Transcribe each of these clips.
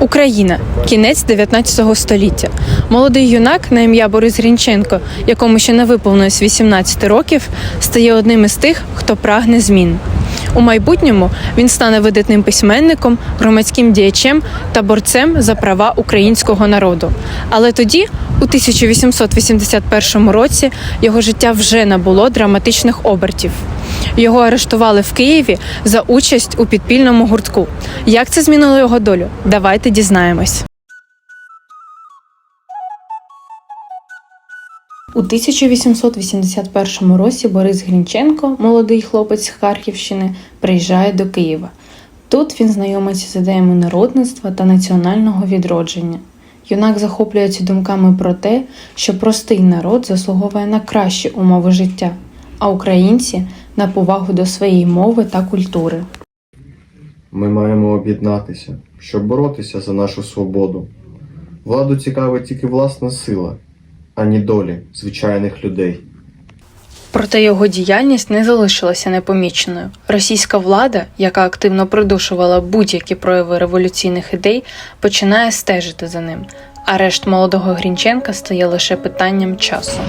Україна, кінець 19 століття. Молодий юнак на ім'я Борис Грінченко, якому ще не виповнилось 18 років, стає одним із тих, хто прагне змін. У майбутньому він стане видатним письменником, громадським діячем та борцем за права українського народу. Але тоді, у 1881 році, його життя вже набуло драматичних обертів. Його арештували в Києві за участь у підпільному гуртку. Як це змінило його долю? Давайте дізнаємось. У 1881 році Борис Грінченко, молодий хлопець з Харківщини, приїжджає до Києва. Тут він знайомиться з ідеями народництва та національного відродження. Юнак захоплюється думками про те, що простий народ заслуговує на кращі умови життя, а українці на повагу до своєї мови та культури. Ми маємо об'єднатися, щоб боротися за нашу свободу. Владу цікавить тільки власна сила, ані долі звичайних людей. Проте його діяльність не залишилася непоміченою. Російська влада, яка активно придушувала будь-які прояви революційних ідей, починає стежити за ним. Арешт молодого Грінченка стає лише питанням часу.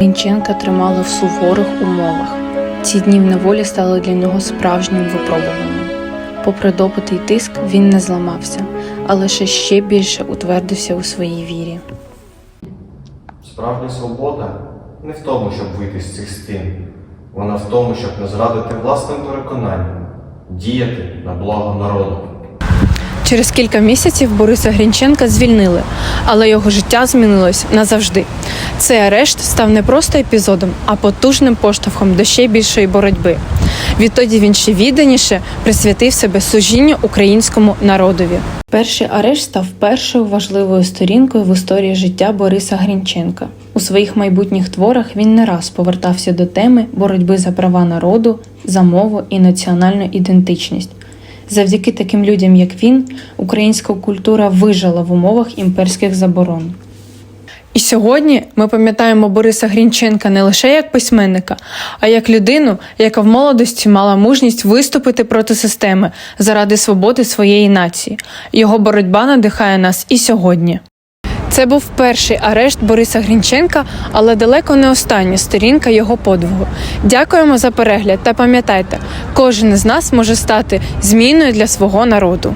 Грінченка тримали в суворих умовах. Ці дні в неволі стали для нього справжнім випробуванням. Попри допит і тиск, він не зламався, а лише ще більше утвердився у своїй вірі. Справжня свобода не в тому, щоб вийти з цих стін. Вона в тому, щоб не зрадити власним переконанням, діяти на благо народу. Через кілька місяців Бориса Грінченка звільнили, але його життя змінилось назавжди. Цей арешт став не просто епізодом, а потужним поштовхом до ще більшої боротьби. Відтоді він ще відданіше присвятив себе служінню українському народові. Перший арешт став першою важливою сторінкою в історії життя Бориса Грінченка. У своїх майбутніх творах він не раз повертався до теми боротьби за права народу, за мову і національну ідентичність. Завдяки таким людям, як він, українська культура вижила в умовах імперських заборон. І сьогодні ми пам'ятаємо Бориса Грінченка не лише як письменника, а як людину, яка в молодості мала мужність виступити проти системи заради свободи своєї нації. Його боротьба надихає нас і сьогодні. Це був перший арешт Бориса Грінченка, але далеко не остання сторінка його подвигу. Дякуємо за перегляд та пам'ятайте, кожен із нас може стати зміною для свого народу.